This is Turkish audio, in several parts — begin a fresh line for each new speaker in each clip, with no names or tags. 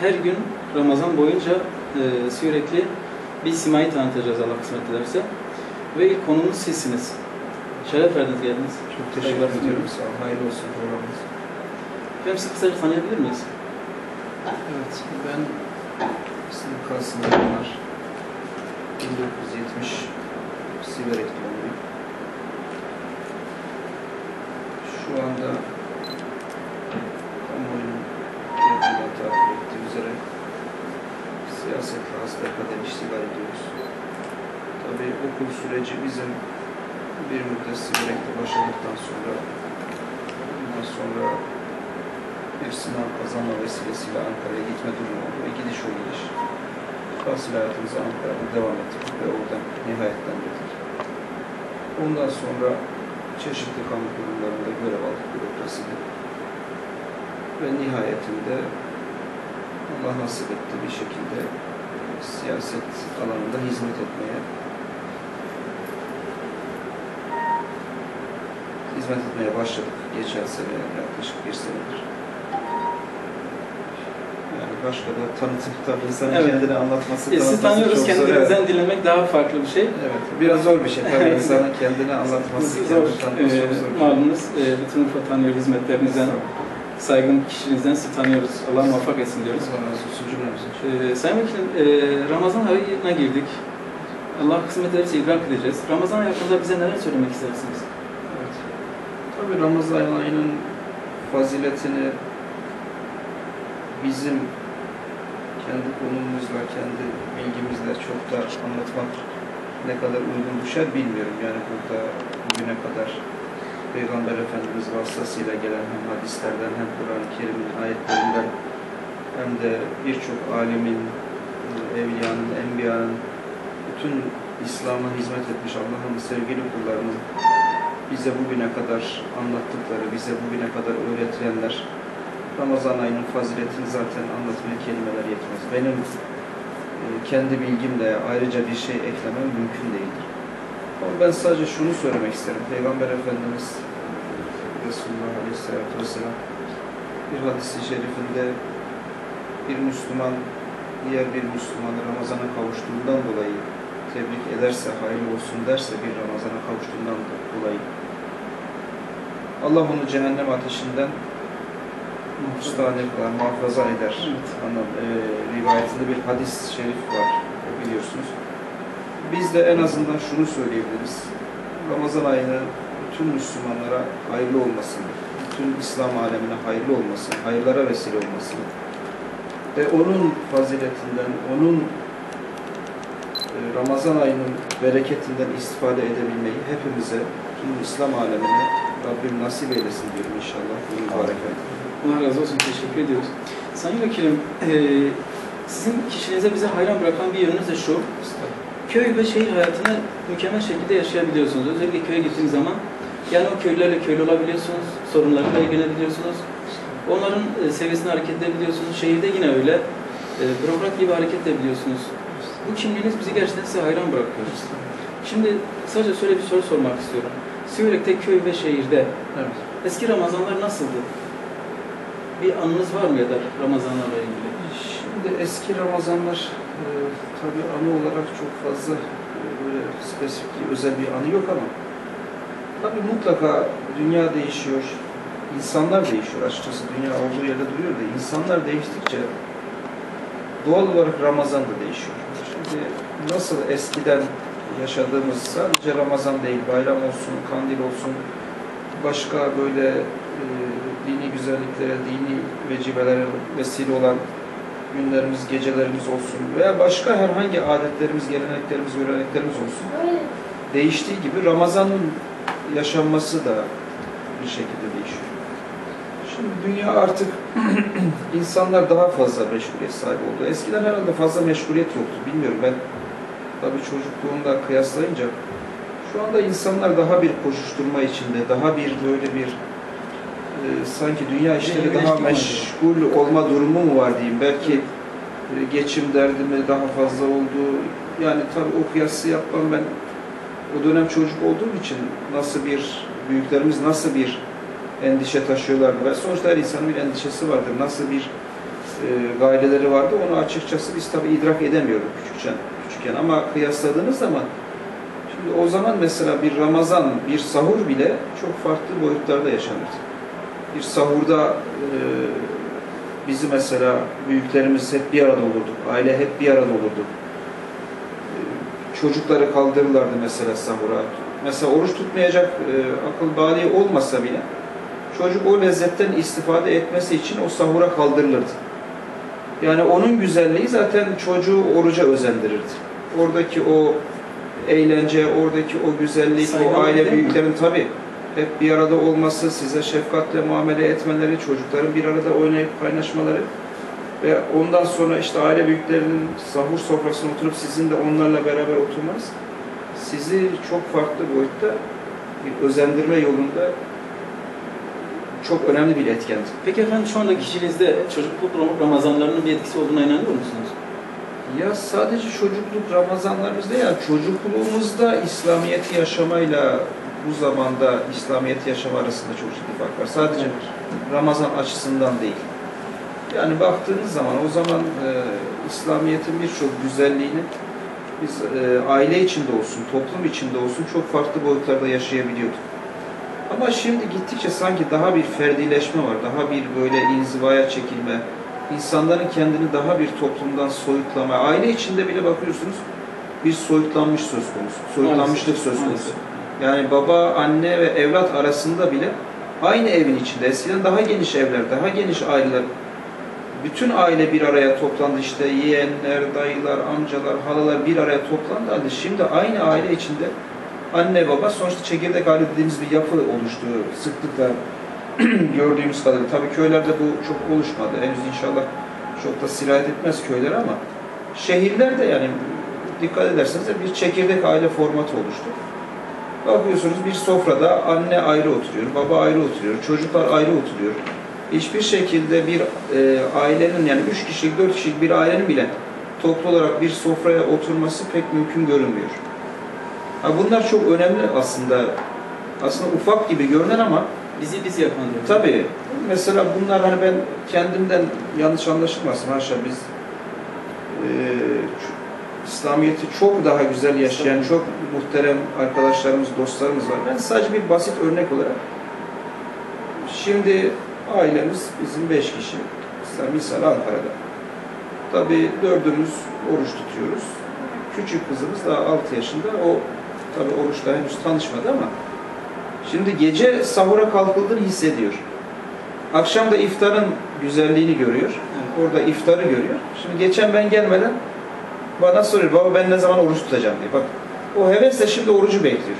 her gün Ramazan boyunca e, sürekli bir simayı tanıtacağız Allah kısmet ederse. Ve ilk konumuz sizsiniz. Şeref verdiniz geldiniz.
Çok teşekkür
Saygılar
ediyorum. Sağ olun. Hayırlı olsun programınız.
Efendim sizi kısaca tanıyabilir miyiz?
Evet, ben sınıf Kasım Yılmar. 1970 Siverek doğumluyum. Şu anda siyasetle hasbelkader iştigal ediyoruz. Tabii okul süreci bizim bir müddet Siverek'te başladıktan sonra ondan sonra bir sınav kazanma vesilesiyle Ankara'ya gitme durumu oldu. ve gidiş o gidiş. Tahsil hayatımıza Ankara'da devam ettik ve oradan nihayetlendirdik. Ondan sonra çeşitli kamu kurumlarında görev aldık bürokraside. Ve nihayetinde Allah nasip etti bir şekilde siyaset alanında hizmet etmeye hizmet etmeye başladık geçen sene yaklaşık bir senedir. Yani başka da tanıtım tabii insanın
Evet.
kendini anlatması,
E,
tanıtması
tanıyoruz, kendinizden
Evet.
dinlemek daha farklı bir şey.
evet, biraz zor bir şey tabii insanın kendini anlatması,
Zor.
kendini tanıtması
Ee,
çok zor. bir şey.
malumunuz e, bütün Urfa tanıyor hizmetlerinizden, saygın kişiliğinizden sizi tanıyoruz. Allah muvaffak etsin diyoruz.
Allah razı olsun cümlemizin.
Ee, Sayın Vekilim, e, Ramazan ayına girdik. Allah kısmet ederse idrak edeceğiz. Ramazan ayı hakkında bize neler söylemek istersiniz?
Evet. Tabii Ramazan ayının faziletini bizim kendi konumuzla, kendi bilgimizle çok da anlatmak ne kadar uygun düşer bilmiyorum. Yani burada bugüne kadar Peygamber Efendimiz vasıtasıyla gelen hem hadislerden hem Kur'an-ı Kerim'in ayetlerinden hem de birçok alimin, evliyanın, enbiyanın bütün İslam'a hizmet etmiş Allah'ın sevgili kullarının bize bugüne kadar anlattıkları, bize bugüne kadar öğretilenler Ramazan ayının faziletini zaten anlatmaya kelimeler yetmez. Benim e, kendi bilgimle ayrıca bir şey eklemem mümkün değildir. Ama ben sadece şunu söylemek isterim. Peygamber Efendimiz Resulullah Aleyhisselatü Vesselam bir hadisi şerifinde bir Müslüman diğer bir Müslümanı Ramazan'a kavuştuğundan dolayı tebrik ederse, hayırlı olsun derse bir Ramazan'a kavuştuğundan dolayı Allah onu cehennem ateşinden müstahane kılar, muhafaza eder.
Evet.
Anlam, e, rivayetinde bir hadis şerif var, biliyorsunuz. Biz de en azından şunu söyleyebiliriz. Ramazan ayını bütün Müslümanlara hayırlı olmasını, bütün İslam alemine hayırlı olmasını, hayırlara vesile olmasını ve onun faziletinden, onun e, Ramazan ayının bereketinden istifade edebilmeyi hepimize, tüm İslam alemine Rabbim nasip eylesin diyorum inşallah. Bu mübarek.
Allah razı olsun, teşekkür ediyoruz. Sayın Vekilim, e, sizin kişiliğinize bize hayran bırakan bir yönünüz de şu, köy ve şehir hayatını mükemmel şekilde yaşayabiliyorsunuz. Özellikle köye gittiğiniz zaman, yani o köylülerle köylü olabiliyorsunuz, sorunlarıyla ilgilenebiliyorsunuz. Onların e, seviyesine hareket edebiliyorsunuz. Şehirde yine öyle. E, bürokrat gibi hareket edebiliyorsunuz. Bu kimliğiniz bizi gerçekten size hayran bırakıyor. Şimdi sadece şöyle bir soru sormak istiyorum. Siverek'te köy ve şehirde
Evet.
eski Ramazanlar nasıldı? Bir anınız var mı ya da Ramazanlarla ilgili?
Şimdi eski Ramazanlar e, tabii anı olarak çok fazla e, böyle spesifik, özel bir anı yok ama tabii mutlaka dünya değişiyor, insanlar değişiyor açıkçası. Dünya olduğu yerde duruyor da insanlar değiştikçe doğal olarak Ramazan da değişiyor. Şimdi nasıl eskiden yaşadığımız sadece Ramazan değil, bayram olsun, kandil olsun, başka böyle e, dini güzelliklere, dini vecibelere vesile olan günlerimiz, gecelerimiz olsun veya başka herhangi adetlerimiz, geleneklerimiz, göreneklerimiz olsun. Değiştiği gibi Ramazan'ın yaşanması da bir şekilde değişiyor. Şimdi dünya artık insanlar daha fazla meşguliyet sahibi oldu. Eskiden herhalde fazla meşguliyet yoktu. Bilmiyorum ben tabii çocukluğumda kıyaslayınca şu anda insanlar daha bir koşuşturma içinde, daha bir böyle bir e, sanki dünya işleri daha meşgul olma durumu mu var diyeyim. Belki e, geçim derdi mi daha fazla oldu. Yani tabii o kıyası yapmam ben o dönem çocuk olduğum için nasıl bir büyüklerimiz nasıl bir endişe taşıyorlardı ve sonuçta her insanın bir endişesi vardır. Nasıl bir gayreleri vardı. Onu açıkçası biz tabi idrak edemiyorduk küçükken, küçükken. Ama kıyasladığınız zaman şimdi o zaman mesela bir Ramazan, bir sahur bile çok farklı boyutlarda yaşanırdı. Bir sahurda e, bizi mesela büyüklerimiz hep bir arada olurduk. Aile hep bir arada olurdu. E, Çocukları kaldırırlardı mesela sahura. Mesela oruç tutmayacak e, akıl bali olmasa bile çocuk o lezzetten istifade etmesi için o sahura kaldırılırdı. Yani onun güzelliği zaten çocuğu oruca özendirirdi. Oradaki o eğlence, oradaki o güzellik,
Saygınlık
o aile büyüklerin tabi hep bir arada olması, size şefkatle muamele etmeleri, çocukların bir arada oynayıp kaynaşmaları ve ondan sonra işte aile büyüklerinin sahur sofrasına oturup sizin de onlarla beraber oturmanız sizi çok farklı boyutta bir özendirme yolunda çok önemli bir etkendi.
Peki efendim şu anda kişiliğinizde çocukluk Ram- Ramazanlarının bir etkisi olduğuna inanıyor musunuz?
Ya sadece çocukluk Ramazanlarımızda ya çocukluğumuzda İslamiyet'i yaşamayla bu zamanda İslamiyet'i yaşama arasında çok ciddi fark var. Sadece Ramazan açısından değil. Yani baktığınız zaman o zaman e, İslamiyet'in birçok güzelliğini biz e, aile içinde olsun, toplum içinde olsun çok farklı boyutlarda yaşayabiliyorduk. Ama şimdi gittikçe sanki daha bir ferdileşme var, daha bir böyle inzivaya çekilme, insanların kendini daha bir toplumdan soyutlama, aile içinde bile bakıyorsunuz bir soyutlanmış söz konusu, soyutlanmışlık söz konusu. Yani baba, anne ve evlat arasında bile aynı evin içinde. Eskiden daha geniş evler, daha geniş aileler. Bütün aile bir araya toplandı işte yeğenler, dayılar, amcalar, halalar bir araya toplandı. halde Şimdi aynı aile içinde anne baba sonuçta çekirdek aile dediğimiz bir yapı oluştu sıklıkla gördüğümüz kadarıyla. Tabii köylerde bu çok oluşmadı. Henüz inşallah çok da sirayet etmez köyler ama şehirlerde yani dikkat ederseniz de bir çekirdek aile formatı oluştu. Bakıyorsunuz bir sofrada anne ayrı oturuyor, baba ayrı oturuyor, çocuklar ayrı oturuyor. Hiçbir şekilde bir e, ailenin yani üç kişilik, dört kişilik bir ailenin bile toplu olarak bir sofraya oturması pek mümkün görünmüyor. Ha, bunlar çok önemli aslında. Aslında ufak gibi görünen ama
Bizi biz yapan diyor.
tabii mesela bunlar hani ben kendimden yanlış anlaşılmasın haşa biz e, İslamiyet'i çok daha güzel yaşayan çok muhterem arkadaşlarımız, dostlarımız var. Ben sadece bir basit örnek olarak şimdi ailemiz bizim beş kişi. Mesela misal Ankara'da. Tabii dördümüz oruç tutuyoruz. Küçük kızımız daha 6 yaşında. O tabii oruçla henüz tanışmadı ama şimdi gece sahura kalkıldığını hissediyor. Akşam da iftarın güzelliğini görüyor. Orada iftarı görüyor. Şimdi geçen ben gelmeden bana soruyor baba ben ne zaman oruç tutacağım diye. Bak o hevesle şimdi orucu bekliyor.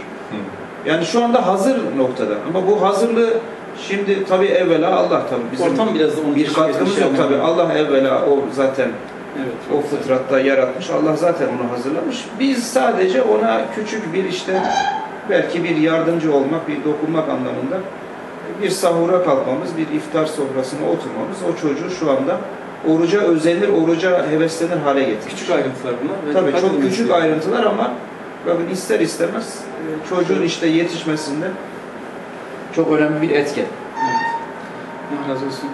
Yani şu anda hazır noktada. Ama bu hazırlığı şimdi tabii evvela Allah tabii bizim
Ortam biraz da
bir katkımız
etmiş
yok tabii. Allah evvela o zaten
Evet.
o fıtratta yaratmış. Allah zaten onu hazırlamış. Biz sadece ona küçük bir işte belki bir yardımcı olmak, bir dokunmak anlamında bir sahura kalkmamız, bir iftar sofrasına oturmamız o çocuğu şu anda oruca özenir, oruca heveslenir hale getirir.
Küçük ayrıntılar bunlar.
Tabii
dikkat
çok küçük
gerekiyor.
ayrıntılar ama bakın ister istemez e, çocuğun işte yetişmesinde çok önemli bir etken.
Evet. Allah razı olsun.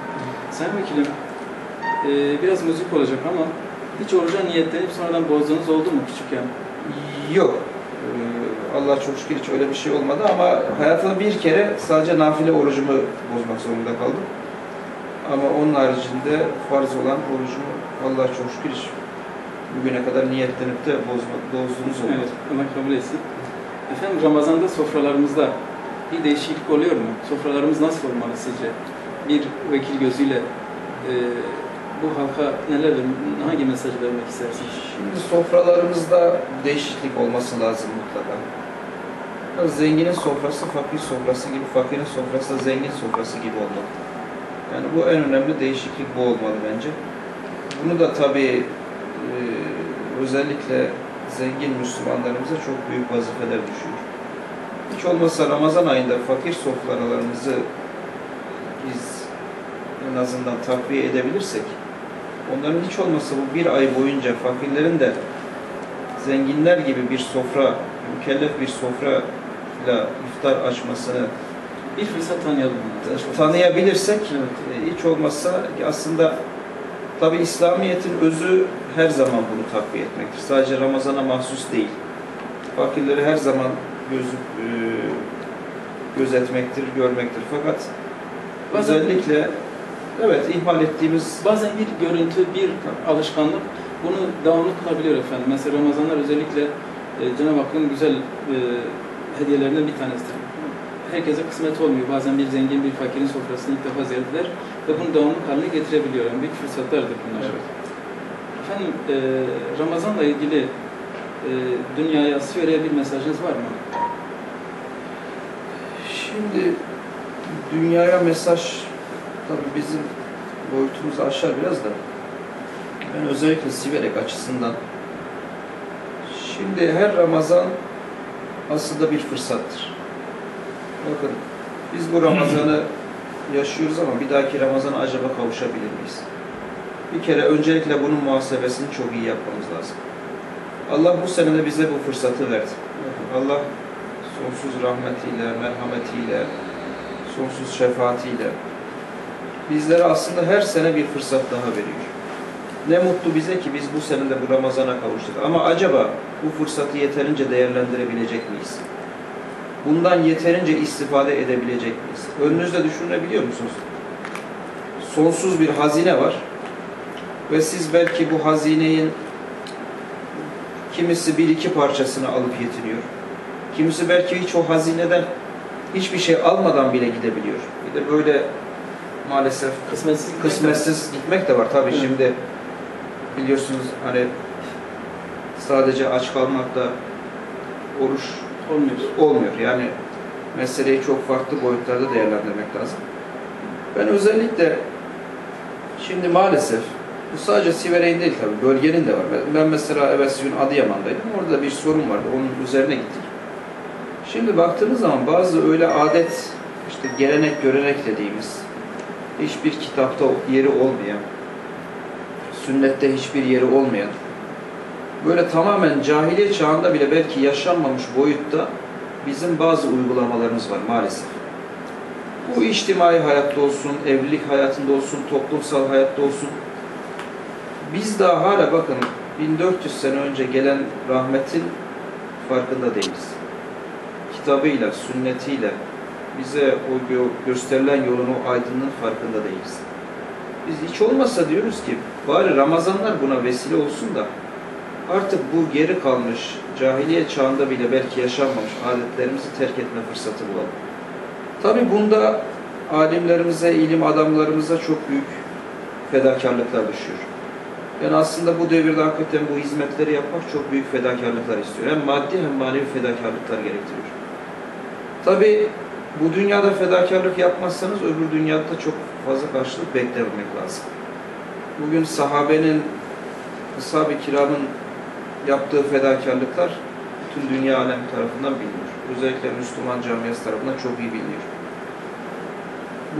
Sayın Vekilim, e, biraz müzik olacak ama hiç oruca niyetlenip sonradan bozduğunuz oldu mu küçükken?
Yok. Ee, Allah çok şükür hiç öyle bir şey olmadı ama hayatımda bir kere sadece nafile orucumu bozmak zorunda kaldım. Ama onun haricinde farz olan orucumu Allah çok şükür hiç bugüne kadar niyetlenip de bozma, bozduğumuz olmadı.
Evet, Allah kabul etsin. Efendim Ramazan'da sofralarımızda bir değişiklik oluyor mu? Sofralarımız nasıl olmalı sizce? Bir vekil gözüyle e, bu halka neler hangi mesaj vermek istersiniz?
Şimdi sofralarımızda değişiklik olması lazım mutlaka. Zenginin sofrası fakir sofrası gibi, fakirin sofrası da zengin sofrası gibi olmalı. Yani bu en önemli değişiklik bu olmalı bence. Bunu da tabii e, özellikle zengin Müslümanlarımıza çok büyük vazifeler düşüyor. Hiç olmazsa Ramazan ayında fakir sofralarımızı biz en azından takviye edebilirsek, onların hiç olmazsa bu bir ay boyunca fakirlerin de zenginler gibi bir sofra, mükellef bir sofrayla iftar açmasını
Bir fırsat tanıyalım.
tanıyabilirsek
Evet.
e, hiç olmazsa aslında Tabi İslamiyet'in özü her zaman bunu takviye etmektir. Sadece Ramazan'a mahsus değil. Fakirleri her zaman göz, e, gözetmektir, görmektir. Fakat
Bazen-
özellikle evet ihmal ettiğimiz
Bazen bir görüntü, bir alışkanlık bunu devamlı kılabiliyor efendim. Mesela Ramazanlar özellikle e, Cenab-ı Hakk'ın güzel hediyelerinden bir tanesidir. Herkese kısmet olmuyor. Bazen bir zengin bir fakirin sofrasını ilk defa ziyaret eder ve bunu devamlı haline getirebiliyor. Yani büyük fırsatlardır bunlar.
Evet.
Efendim e, Ramazan'la ilgili e, dünyaya söyleye bir mesajınız var mı?
Şimdi dünyaya mesaj tabii bizim boyutumuzu aşar biraz da. Ben özellikle Siverek açısından şimdi her Ramazan aslında bir fırsattır. Bakın biz bu Ramazan'ı yaşıyoruz ama bir dahaki Ramazan'a acaba kavuşabilir miyiz? Bir kere öncelikle bunun muhasebesini çok iyi yapmamız lazım. Allah bu sene de bize bu fırsatı verdi. Allah sonsuz rahmetiyle, merhametiyle, sonsuz şefaatiyle bizlere aslında her sene bir fırsat daha veriyor. Ne mutlu bize ki biz bu sene de bu Ramazan'a kavuştuk. Ama acaba bu fırsatı yeterince değerlendirebilecek miyiz? Bundan yeterince istifade edebilecek miyiz? Önünüzde düşünebiliyor musunuz? Sonsuz bir hazine var ve siz belki bu hazinenin kimisi bir iki parçasını alıp yetiniyor. Kimisi belki hiç o hazineden hiçbir şey almadan bile gidebiliyor. Bir de böyle maalesef
Kısmetsiz.
kısmetsiz gitmek de var. Tabii
Evet.
şimdi biliyorsunuz hani sadece aç kalmakla oruç
olmuyor.
olmuyor. Yani meseleyi çok farklı boyutlarda değerlendirmek lazım. Ben özellikle şimdi maalesef bu sadece Siverek'in değil tabii bölgenin de var. Ben mesela evvelsi gün Adıyaman'daydım. Orada bir sorun vardı. Onun üzerine gittik. Şimdi baktığınız zaman bazı öyle adet, işte gelenek, görenek dediğimiz hiçbir kitapta yeri olmayan, sünnette hiçbir yeri olmayan, böyle tamamen cahiliye çağında bile belki yaşanmamış boyutta bizim bazı uygulamalarımız var maalesef. Bu içtimai hayatta olsun, evlilik hayatında olsun, toplumsal hayatta olsun. Biz daha hala bakın 1400 sene önce gelen rahmetin farkında değiliz. Kitabıyla, sünnetiyle bize o gö- gösterilen yolun o aydınlığın farkında değiliz. Biz hiç olmazsa diyoruz ki bari Ramazanlar buna vesile olsun da artık bu geri kalmış, cahiliye çağında bile belki yaşanmamış adetlerimizi terk etme fırsatı bulalım. Tabi bunda alimlerimize, ilim adamlarımıza çok büyük fedakarlıklar düşüyor. Yani aslında bu devirde hakikaten bu hizmetleri yapmak çok büyük fedakarlıklar istiyor. Hem maddi hem manevi fedakarlıklar gerektiriyor. Tabi bu dünyada fedakarlık yapmazsanız öbür dünyada da çok fazla karşılık beklememek lazım. Bugün sahabenin, ashab-ı kiramın yaptığı fedakarlıklar bütün dünya alem tarafından biliniyor. Özellikle Müslüman camiası tarafından çok iyi biliniyor.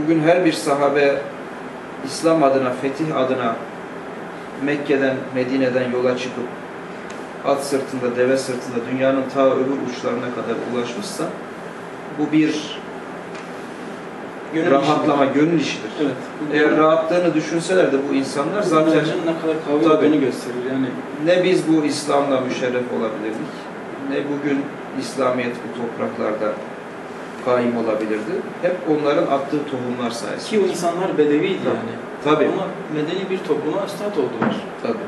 Bugün her bir sahabe İslam adına, fetih adına Mekke'den, Medine'den yola çıkıp at sırtında, deve sırtında dünyanın ta öbür uçlarına kadar ulaşmışsa bu bir
Gönül
rahatlama, gönül işidir.
işi. Evet.
Eğer rahatlığını düşünseler de bu insanlar zaten
ne kadar kavga olduğunu gösterir. Yani
ne biz bu İslam'la müşerref olabilirdik, ne bugün İslamiyet bu topraklarda kaim olabilirdi. Hep onların attığı tohumlar
ki
sayesinde.
o insanlar bedeviydi
Tabii.
yani.
Tabii.
Ama medeni bir topluma üstad oldular.
Tabii.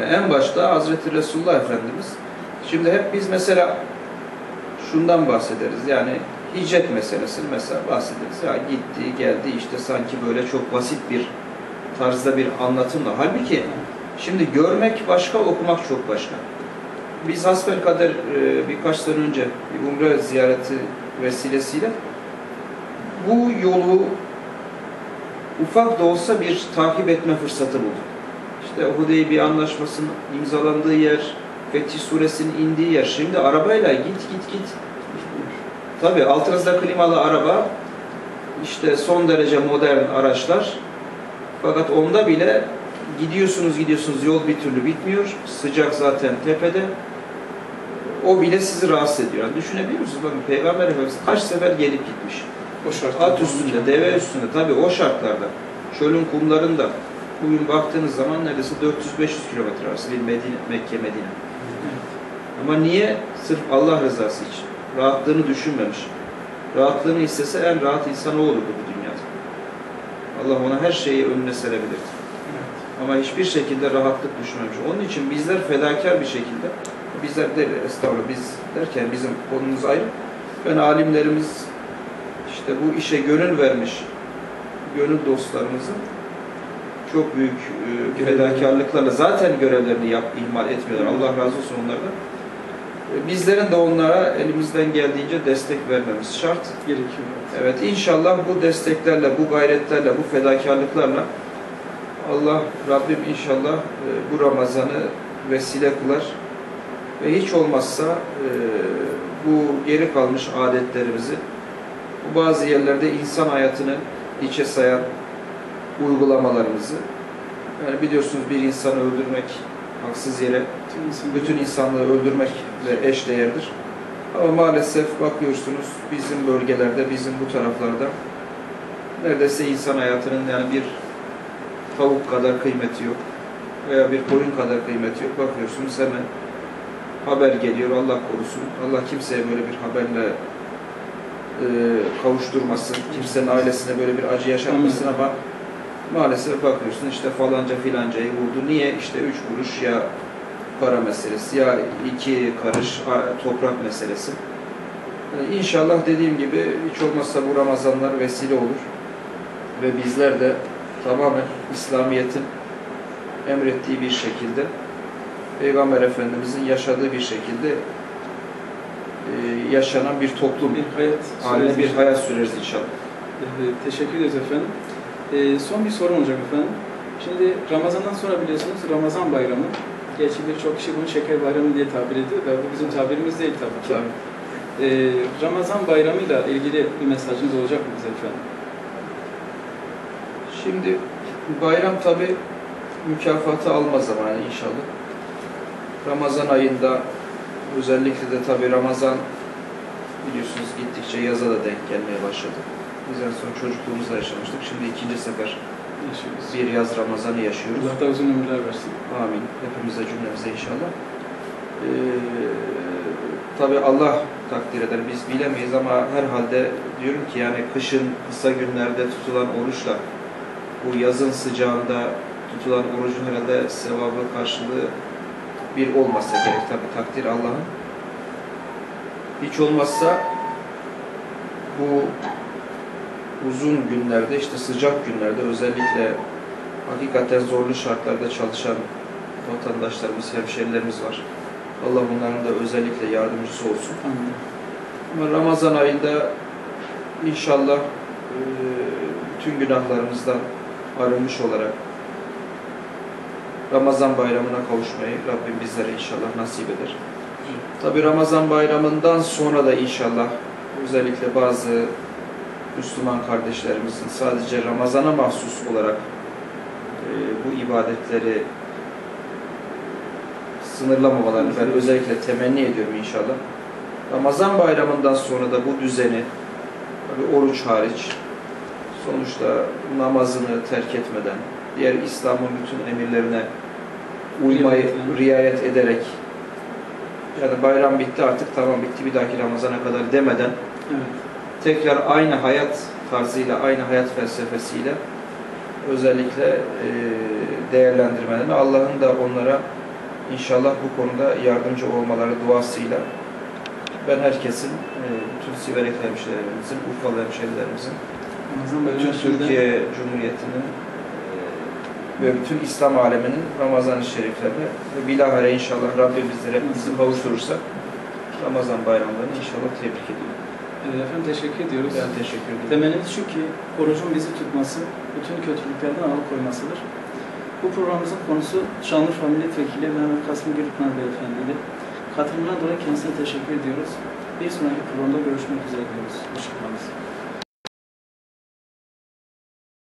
Yani en başta Hazreti Resulullah Efendimiz. Şimdi hep biz mesela şundan bahsederiz. Yani hicret meselesini mesela bahsederiz. Ya gitti, geldi işte sanki böyle çok basit bir tarzda bir anlatımla. Halbuki şimdi görmek başka, okumak çok başka. Biz hasbelkader e, birkaç sene önce bir umre ziyareti vesilesiyle bu yolu ufak da olsa bir takip etme fırsatı bulduk. İşte Hudeybiye Anlaşması'nın imzalandığı yer, Fetih Suresinin indiği yer. Şimdi arabayla git git git. Tabii altınızda klimalı araba, işte son derece modern araçlar. Fakat onda bile gidiyorsunuz gidiyorsunuz yol bir türlü bitmiyor. Sıcak zaten tepede. O bile sizi rahatsız ediyor. Yani düşünebiliyor musunuz? Bakın Peygamber Efendimiz kaç sefer gelip gitmiş.
O.
At üstünde, deve üstünde tabii o şartlarda, çölün kumlarında bugün baktığınız zaman neredeyse 400-500 kilometre arası bir Medine, Mekke Medine. Ama niye? Sırf Allah rızası için. Rahatlığını düşünmemiş. Rahatlığını istese en rahat insan o olurdu bu dünyada. Allah ona her şeyi önüne serebilirdi. Ama hiçbir şekilde rahatlık düşünmemiş. Onun için bizler fedakar bir şekilde, bizler de estağfurullah biz derken bizim konumuz ayrı. Ben alimlerimiz işte bu işe gönül vermiş gönül dostlarımızın çok büyük e, fedakarlıklarla zaten görevlerini yap, ihmal etmiyorlar. Allah razı olsun onlardan. E, Bizlerin de onlara elimizden geldiğince destek vermemiz şart.
Gerekiyor.
Evet inşallah bu desteklerle, bu gayretlerle, bu fedakarlıklarla Allah Rabbim inşallah e, bu Ramazan'ı vesile kılar ve hiç olmazsa e, bu geri kalmış adetlerimizi bu bazı yerlerde insan hayatını içe sayan uygulamalarımızı yani biliyorsunuz bir insanı öldürmek haksız yere
Bütün insan-
bütün insanlığı öldürmekle eşdeğerdir. Ama maalesef bakıyorsunuz bizim bölgelerde, bizim bu taraflarda neredeyse insan hayatının yani bir tavuk kadar kıymeti yok veya bir koyun kadar kıymeti yok. Bakıyorsunuz hemen haber geliyor Allah korusun. Allah kimseye böyle bir haberle e, kavuşturmasın. Kimsenin ailesine böyle bir acı yaşatmasın ama maalesef bakıyorsun işte falanca filancayı vurdu. Niye? İşte üç kuruş ya para meselesi ya iki karış toprak meselesi. Ee, İnşallah dediğim gibi hiç olmazsa bu Ramazanlar vesile olur. Ve bizler de tamamen İslamiyet'in emrettiği bir şekilde Peygamber Efendimizin yaşadığı bir şekilde e, yaşanan bir toplum
bir hayat
haline bir hayat süreriz inşallah.
Evet, teşekkür ederiz efendim. Ee, son bir sorum olacak efendim. Şimdi Ramazan'dan sonra biliyorsunuz Ramazan bayramı. Gerçi birçok kişi bunu şeker bayramı diye tabir ediyor da bu bizim tabirimiz değil tabii ki.
Tabii.
Ee, Ramazan bayramıyla ilgili bir mesajınız olacak mı bize efendim?
Şimdi bayram tabi mükafatı alma zamanı inşallah. Ramazan ayında özellikle de tabi Ramazan biliyorsunuz gittikçe yaza da denk gelmeye başladı. Biz en son çocukluğumuzda yaşamıştık. Şimdi ikinci sefer
Yaşıyoruz.
bir yaz Ramazan'ı yaşıyoruz.
Allah da uzun ömürler versin.
Amin. Hepimize cümlemize inşallah. Ee, Tabi Allah takdir eder. Biz bilemeyiz ama herhalde diyorum ki yani kışın kısa günlerde tutulan oruçla bu yazın sıcağında tutulan orucun herhalde sevabı karşılığı bir olmasa gerek tabi takdir Allah'ın. Hiç olmazsa bu uzun günlerde işte sıcak günlerde özellikle hakikaten zorlu şartlarda çalışan vatandaşlarımız, hemşerilerimiz var. Allah bunların da özellikle yardımcısı olsun.
Amin.
Ama Ramazan ayında inşallah bütün günahlarımızdan arınmış olarak Ramazan bayramına kavuşmayı Rabbim bizlere inşallah nasip eder. Tabi Ramazan bayramından sonra da inşallah özellikle bazı Müslüman kardeşlerimizin sadece Ramazan'a mahsus olarak e, bu ibadetleri sınırlamamalarını ben özellikle temenni ediyorum inşallah. Ramazan bayramından sonra da bu düzeni oruç hariç sonuçta namazını terk etmeden diğer İslam'ın bütün emirlerine uymayı
riayet
ederek yani bayram bitti artık tamam bitti bir dahaki Ramazan'a kadar demeden
Evet.
Tekrar aynı hayat tarzıyla, aynı hayat felsefesiyle özellikle e, değerlendirmelerini Allah'ın da onlara inşallah bu konuda yardımcı olmaları duasıyla ben herkesin, e, bütün Siverek hemşehrilerimizin, Urfalı hemşehrilerimizin, bütün Türkiye Cumhuriyeti'nin e, ve bütün İslam aleminin Ramazan-ı Şeriflerine ve bilahare inşallah Rabbim bizlere hepimizi kavuşturursa Ramazan bayramlarını inşallah tebrik ediyorum.
Ee, Efendim teşekkür ediyoruz.
Ben teşekkür ederim.
Temennimiz şu ki orucun bizi tutması, bütün kötülüklerden alıkoymasıdır. Bu programımızın konusu Şanlıurfa Milletvekili Mehmet Kasım Gürpınar Beyefendi'ydi. Katılımından dolayı kendisine teşekkür ediyoruz. Bir sonraki programda görüşmek üzere diyoruz. Hoşçakalın.